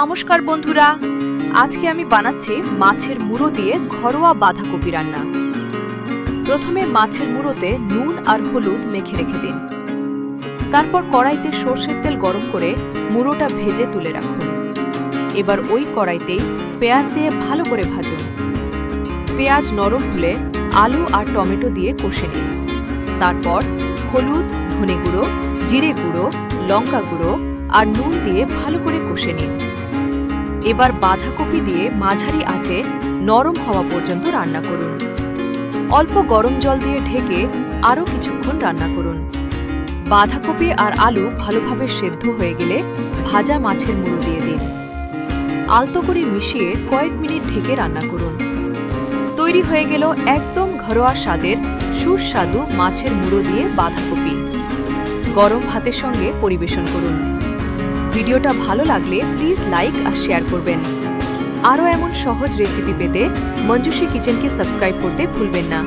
নমস্কার বন্ধুরা। আজকে আমি বানাচ্ছি মাছের মুড়ো দিয়ে ঘরোয়া বাঁধাকপি রান্না। প্রথমে মাছের মুড়োতে নুন আর হলুদ মেখে রেখে দিন। তারপর কড়াইতে সর্ষের তেল গরম করে মুড়োটা ভেজে তুলে রাখুন। এবার ওই কড়াইতেই পেঁয়াজ দিয়ে ভালো করে ভাজুন। পেঁয়াজ নরম হলে আলু আর টমেটো দিয়ে কষে নিন। তারপর হলুদ, ধনে গুঁড়ো, জিরে গুঁড়ো, লঙ্কা গুঁড়ো আর নুন দিয়ে ভালো করে কষে নিন। এবার বাঁধাকপি দিয়ে মাঝারি আঁচে নরম হওয়া পর্যন্ত রান্না করুন। অল্প গরম জল দিয়ে ঢেকে আরও কিছুক্ষণ রান্না করুন। বাঁধাকপি আর আলু ভালোভাবে সেদ্ধ হয়ে গেলে ভাজা মাছের মুড়ো দিয়ে দিন। আলতো করে মিশিয়ে কয়েক মিনিট ঢেকে রান্না করুন। তৈরি হয়ে গেল একদম ঘরোয়া স্বাদের সুস্বাদু মাছের মুড়ো দিয়ে বাঁধাকপি। গরম ভাতের সঙ্গে পরিবেশন করুন। ভিডিওটা ভালো লাগলে প্লিজ লাইক আর শেয়ার করবেন। আরও এমন সহজ রেসিপি পেতে মঞ্জুষী কিচেনকে সাবস্ক্রাইব করতে ভুলবেন না।